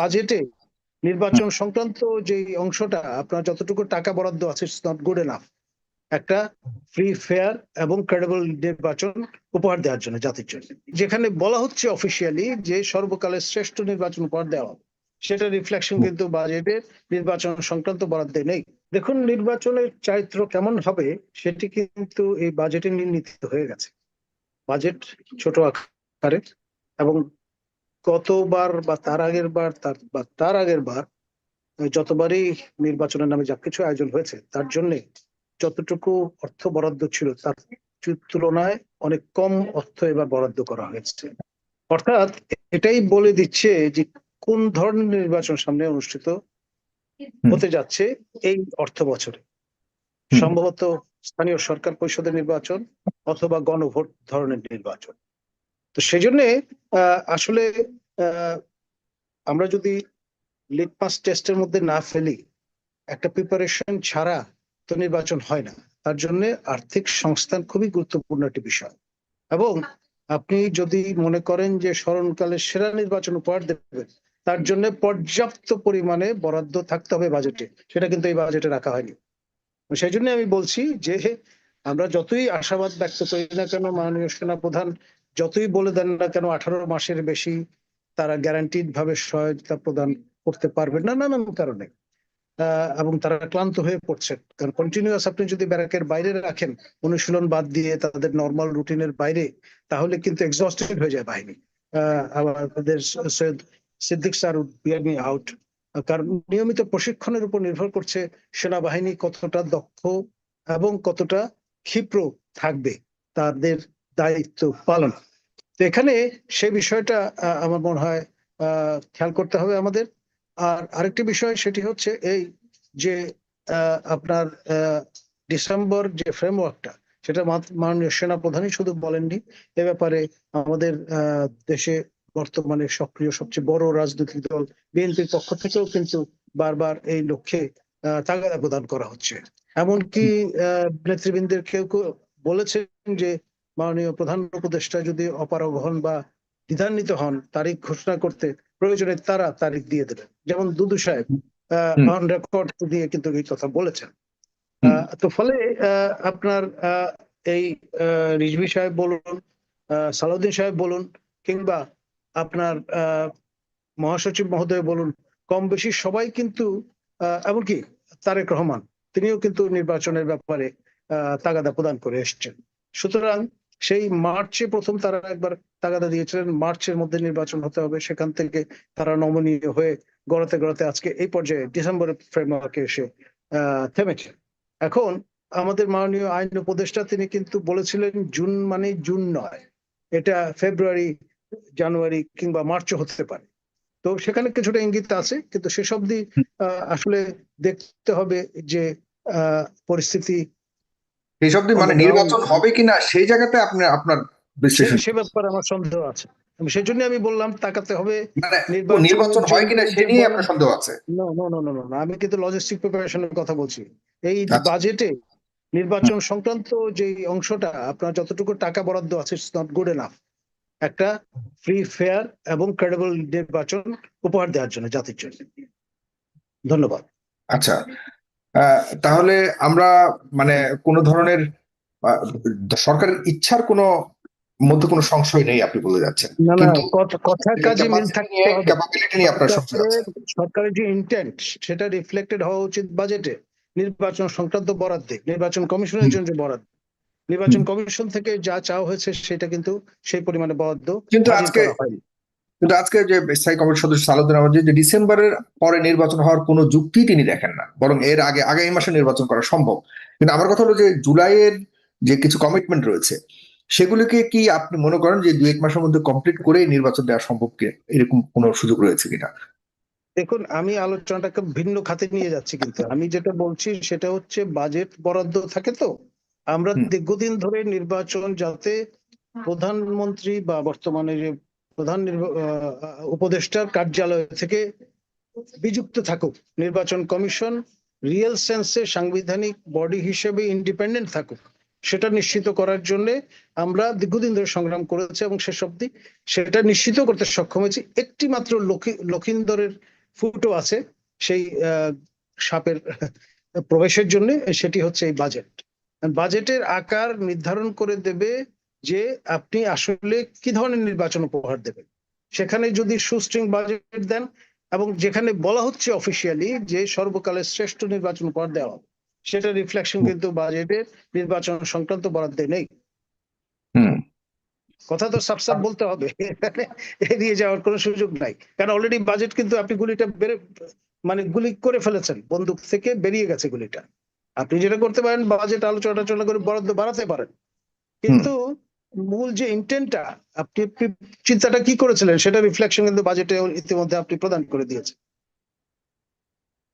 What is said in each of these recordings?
বাজেটে নির্বাচন সংক্রান্ত যে অংশটা, আপনার যতটুকু টাকা বরাদ্দ আছে ইটস নট গুড এনাফ একটা ফ্রি ফেয়ার এবং ক্রেডিবল নির্বাচন উপহার দেওয়ার জন্য, জাতির জন্য। যেখানে বলা হচ্ছে অফিসিয়ালি যে সর্বকালের শ্রেষ্ঠ নির্বাচন উপহার দেওয়া হবে। সেটা রিফ্লেকশন কিন্তু বাজেটের নির্বাচন সংক্রান্ত বরাদ্দে নেই। দেখুন, নির্বাচনের চারিত্র কেমন হবে, সেটি কিন্তু এই বাজেটে নির্ণীত হয়ে গেছে। বাজেট ছোট আকারের এবং গতবার বা তার আগের বার তার বা তার আগের বার যতবারই নির্বাচনের নামে যা কিছু আয়োজন হয়েছে তার জন্য যতটুকু অর্থ বরাদ্দ ছিল তার তুলনায় অনেক কম অর্থ এবার বরাদ্দ করা হয়েছে। অর্থাৎ এটাই বলে দিচ্ছে যে কোন ধরনের নির্বাচন সামনে অনুষ্ঠিত হতে যাচ্ছে এই অর্থ বছরে। সম্ভবত স্থানীয় সরকার পরিষদের নির্বাচন অথবা গণভোট ধরনের নির্বাচন। তো সেজন্য আসলে আমরা যদি লিটমাস টেস্টের মধ্যে না ফেলি, একটা প্রিপারেশন ছাড়া তো নির্বাচন হয় না। তার জন্য আর্থিক সংস্থান খুবই গুরুত্বপূর্ণ একটি বিষয়। এবং আপনি যদি মনে করেন যে স্মরণকালে সেরা নির্বাচন উপহার দেবেন তার জন্য পর্যাপ্ত পরিমাণে বরাদ্দ থাকতে হবে বাজেটে। সেটা কিন্তু এই বাজেটে রাখা হয়নি। সেই জন্য আমি বলছি যে, আমরা যতই আশাবাদ ব্যক্ত করি না কেন, মাননীয় সেনা প্রধান যতই বলে দেন না কেন, আঠারো মাসের বেশি তারা গ্যারান্টিড ভাবে সহায়তা প্রদান করতে পারবেন না নানান কারণে। এবং তারা ক্লান্ত হয়ে পড়ছে। কারণ কন্টিনিউয়াস আপনি যদি ব্যারাকের বাইরে রাখেন, অনুশীলন বাদ দিয়ে তাদের নর্মাল রুটিনের বাইরে, তাহলে কিন্তু এক্সস্টেড হয়ে যায় বাহিনী। আমাদের Syed Siddique sir bear out কারণ নিয়মিত প্রশিক্ষণের উপর নির্ভর করছে সেনাবাহিনী কতটা দক্ষ এবং কতটা ক্ষিপ্র থাকবে তাদের দায়িত্ব পালন। এখানে সে বিষয়টা আমার মনে হয় খেয়াল করতে হবে আমাদের। আর আরেকটি বিষয় সেটি হচ্ছে এই যে আপনার ডিসেম্বর যে ফ্রেমওয়ার্কটা, সেটা মাননীয় সেনা প্রধানই শুধু বলেননি, এ ব্যাপারে আমাদের দেশে বর্তমানে সক্রিয় সবচেয়ে বড় রাজনৈতিক দল বিএনপির পক্ষ থেকেও কিন্তু বারবার এই লক্ষ্যে তাগাদা প্রদান করা হচ্ছে। এমনকি নেতৃবৃন্দের কেউ কেউ বলেছেন যে মাননীয় প্রধান উপদেষ্টা যদি অপারগ হন বা দ্বিধান্বিত হন তারিখ ঘোষণা করতে প্রয়োজনে তারা তারিখ দিয়ে দেবেন। যেমন দুদু সাহেব অন রেকর্ড দিয়ে কিন্তু এই কথা বলেছেন। তো ফলে আপনার এই রিজভি সাহেব বলুন সালাউদ্দিন সাহেব বলুন কিংবা আপনার আহ, মহাসচিব মহোদয় বলুন কম বেশি সবাই কিন্তু আহ, এমনকি তারেক রহমান তিনিও কিন্তু নির্বাচনের ব্যাপারে আহ, তাগাদা প্রদান করে এসছেন। সুতরাং সেই মার্চে প্রথম তারা একবার তাগাদা দিয়েছিলেন। মার্চের মধ্যে নির্বাচন হতে হবে সেখান থেকে তারা নমনীয় হয়ে গড়াতে গড়াতে আজকে এই পর্যায়ে ডিসেম্বরের ফ্রেমওয়ার্কে এসে থেমেছে এখন আমাদের মাননীয় আইন উপদেষ্টা তিনি কিন্তু বলেছিলেন জুন মানে জুন নয় এটা ফেব্রুয়ারি জানুয়ারি কিংবা মার্চও হতে পারে। তো সেখানে কিছুটা ইঙ্গিত আছে কিন্তু সেসব আহ, আসলে দেখতে হবে যে আহ, পরিস্থিতি এই সব মানে নির্বাচন হবে কিনা সেই জায়গাতে আপনি আপনার বিশ্লেষণ সে- ব্যাপারে আমার সন্দেহ আছে। সেই জন্য আমি বললাম তাকাতে হবে মানে নির্বাচন হয় কিনা সে নিয়ে আপনার সন্দেহ আছে? No no no no no আমি কিন্তু লজিস্টিক প্রিপারেশনের কথা বলছি। এই আচ্ছা। বাজেটে নির্বাচন সংক্রান্ত যে অংশটা আপনার যতটুকু টাকা বরাদ্দ আছে ইটস নট গুড এনাফ একটা ফ্রি ফেয়ার এবং ক্রেডিবল নির্বাচন উপহার দেওয়ার জন্য জাতির জন্য। ধন্যবাদ। আচ্ছা। তাহলে আমরা মানে কোন ধরনের সরকারের ইচ্ছার কোনো মধ্যে কোনো সংশয় নেই আপনি বলে যাচ্ছেন। কথার কাজে মিল থাকতে সরকারের- যে ইন্টেন্ট সেটা রিফ্লেক্টেড হওয়া উচিত বাজেটে নির্বাচন সংক্রান্ত বরাদ্দে নির্বাচন কমিশনের জন্য যে বরাদ্দ। নির্বাচন কমিশন থেকে যা চাওয়া হয়েছে সেটা কিন্তু সেই পরিমাণে বরাদ্দ কিন্তু আজকে। কিন্তু আজকে যে স্থায়ী কমিটির সদস্য সালাউদ্দিন আহমদ যে ডিসেম্বরের পরে নির্বাচন হওয়ার কোনো যুক্তি তিনি দেখেন না বরং এর আগে আগামী মাসে নির্বাচন করা সম্ভব। কিন্তু আমার কথা হলো যে জুলাইয়ের যে কিছু কমিটমেন্ট রয়েছে সেগুলিকে কি আপনি মনে করেন যে দুই এক মাসের মধ্যে কমপ্লিট করে নির্বাচন দেওয়া সম্ভব কি? এরকম কোনো সুযোগ রয়েছে কিনা? দেখুন আমি আলোচনাটাকে ভিন্ন খাতে নিয়ে যাচ্ছি কিন্তু। আমি যেটা বলছি সেটা হচ্ছে বাজেট বরাদ্দ থাকে তো। আমরা দীর্ঘদিন ধরে নির্বাচন যাতে প্রধানমন্ত্রী বা বর্তমানে যে প্রধান উপদেষ্টার কার্যালয় থেকে বিযুক্ত থাকুক। নির্বাচন কমিশন রিয়েল সেন্সে সাংবিধানিক বডি হিসেবে ইন্ডিপেন্ডেন্ট থাকুক। সেটা নিশ্চিত করার জন্য আমরা দীর্ঘদিন ধরে সংগ্রাম করেছি এবং শেষ অবধি সেটা নিশ্চিত করতে সক্ষম হয়েছি। একটি মাত্র লক্ষি- লক্ষিন্দরের ফুটো আছে, সেই সাপের প্রবেশের জন্য, সেটি হচ্ছে এই বাজেট। বাজেটের আকার নির্ধারণ করে দেবে যে আপনি আসলে কি ধরনের নির্বাচন উপহার দেবেন? সেখানে যদি সুস্ট্রিং বাজেট দেন এবং যেখানে বলা হচ্ছে অফিসিয়ালি যে সর্বকালের শ্রেষ্ঠ নির্বাচন উপহার দেওয়া হবে সেটা রিফ্লেকশন কিন্তু বাজেটের নির্বাচন সংক্রান্ত বরাদ্দে নেই। হুম। কথা তো সাফ বলতে হবে। এড়িয়ে যাওয়ার কোনো সুযোগ নাই। কারণ অলরেডি বাজেট কিন্তু আপনি গুলিটা বেড়ে মানে গুলি করে ফেলেছেন। বন্দুক থেকে বেরিয়ে গেছে গুলিটা। আপনি যেটা করতে পারেন বাজেট আলোচনা টালোচনা করে বরাদ্দ বাড়াতে পারেন। কিন্তু মূল যে ইন্টেন্টটা আপনি চিন্তাটা কি করেছিলেন? সেটা রিফ্লেকশন কিন্তু বাজেটে ইতিমধ্যে আপনি প্রদান করে দিয়েছেন।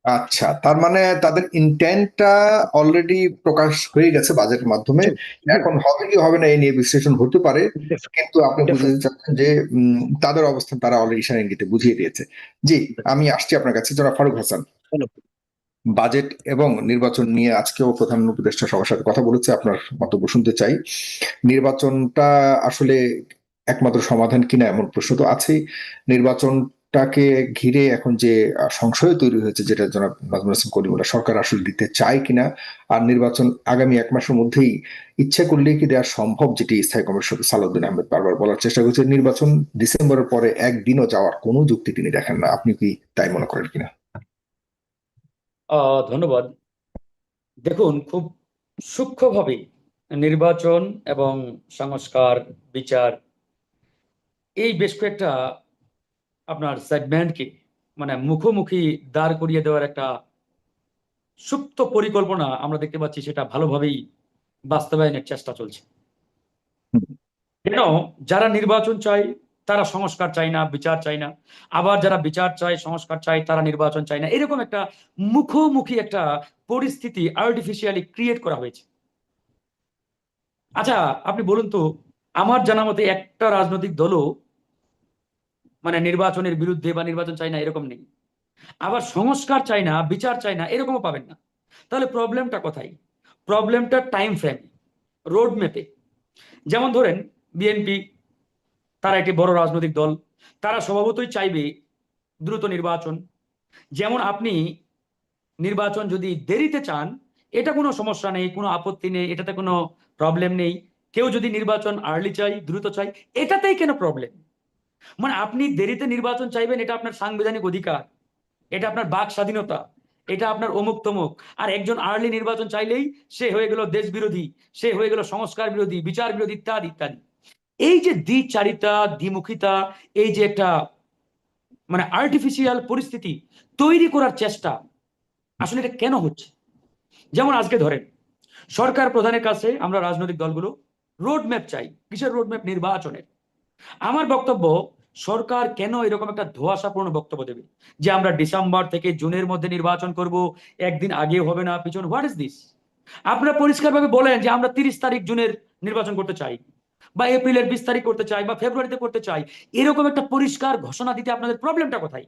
আচ্ছা তার মানে তাদের ইন্টেন্টটা অলরেডি প্রকাশ হয়ে গেছে বাজেটের মাধ্যমে। এখন হবে কি হবে না এই নিয়ে বিশ্লেষণ হতে পারে। কিন্তু আপনি বুঝতে চাচ্ছেন যে উম, তাদের অবস্থান তারা অলরেডি ইশারা ইঙ্গিতে বুঝিয়ে দিয়েছে। জি আমি আসছি আপনার কাছে জনাব ফারুক হাসান। বাজেট এবং নির্বাচন নিয়ে আজকেও প্রধান উপদেষ্টা সবার সাথে কথা বলেছে, আপনার মন্তব্য শুনতে চাই। নির্বাচনটা আসলে একমাত্র সমাধান কিনা এমন প্রশ্ন তো আছেই। নির্বাচনটাকে ঘিরে এখন যে সংশয় তৈরি হয়েছে, যেটা জনাব নাজমুল হাসান কলিমুল্লাহ সরকার আসলে দিতে চায় কিনা, আর নির্বাচন আগামী এক মাসের মধ্যেই ইচ্ছা করলে কি দেওয়া সম্ভব, যেটি স্থায়ী কমিটির সদস্য সালাউদ্দিন আহমেদ বারবার বলার চেষ্টা করছে, নির্বাচন ডিসেম্বরের পরে একদিনও যাওয়ার কোনো যুক্তি তিনি দেখেন না। আপনি কি তাই মনে করেন কিনা? ধন্যবাদ। দেখুন খুব সূক্ষ্মভাবে নির্বাচন এবং সংস্কার বিচার এই বেশ কয়েকটা আপনার সেগমেন্টকে মানে মুখোমুখি দাঁড় করিয়ে দেওয়ার একটা সুপ্ত পরিকল্পনা আমরা দেখতে পাচ্ছি সেটা ভালোভাবেই বাস্তবায়নের চেষ্টা চলছে। কেন? যারা নির্বাচন চায় তারা সংস্কার চায় না, বিচার চায় না। আবার যারা বিচার চায়, সংস্কার চায়, তারা নির্বাচন চায় না। এরকম একটা মুখোমুখি একটা পরিস্থিতি আর্টিফিশিয়ালি ক্রিয়েট করা হয়েছে। আচ্ছা আপনি বলুন তো, আমার জানা মতে একটা রাজনৈতিক দলও মানে নির্বাচনের বিরুদ্ধে বা নির্বাচন চায় না, এরকম নেই। আবার সংস্কার চায় না, বিচার চায় না, এরকমও পাবেন না। তাহলে প্রবলেমটা কোথায়? প্রবলেমটা টাইম ফ্রেম রোড ম্যাপে যেমন ধরেন বিএনপি তারা একটি বড় রাজনৈতিক দল। তারা স্বভাবতই চাইবে দ্রুত নির্বাচন। যেমন আপনি নির্বাচন যদি দেরিতে চান, এটা কোনো সমস্যা নেই, কোনো আপত্তি নেই, এটাতে কোনো প্রবলেম নেই। কেউ যদি নির্বাচন আর্লি চাই দ্রুত চাই এটাতেই কেন প্রবলেম মানে আপনি দেরিতে নির্বাচন চাইবেন, এটা আপনার সাংবিধানিক অধিকার, এটা আপনার বাক স্বাধীনতা, এটা আপনার অমুক তমুক। আর একজন আর্লি নির্বাচন চাইলেই সে হয়ে গেল দেশ বিরোধী সে হয়ে গেল সংস্কার বিরোধী বিচার বিরোধী ইত্যাদি ইত্যাদি। এই যে দ্বিচারিতা, দ্বিমুখিতা, এই যে একটা মানে আর্টিফিশিয়াল পরিস্থিতি তৈরি করার চেষ্টা, আসলে এটা কেন হচ্ছে? যেমন আজকে ধরেন, সরকার প্রধানের কাছে আমরা রাজনৈতিক দলগুলো রোড ম্যাপ চাই, কিসের রোড ম্যাপ নির্বাচনের। আমার বক্তব্য, সরকার কেন এরকম একটা ধোঁয়াশাপূর্ণ বক্তব্য দেবে? যে আমরা ডিসেম্বর থেকে জুনের মধ্যে নির্বাচন করব, একদিন আগেও হবে না, পিছন হোয়াট ইজ দিস আপনারা পরিষ্কারভাবে বলেন যে আমরা তিরিশ তারিখ জুনের নির্বাচন করতে চাই। বা এপ্রিলের বিশ তারিখ করতে চাই বা ফেব্রুয়ারিতে করতে চাই, এরকম একটা পরিষ্কার ঘোষণা দিতে আপনাদের প্রবলেমটা কোথায়?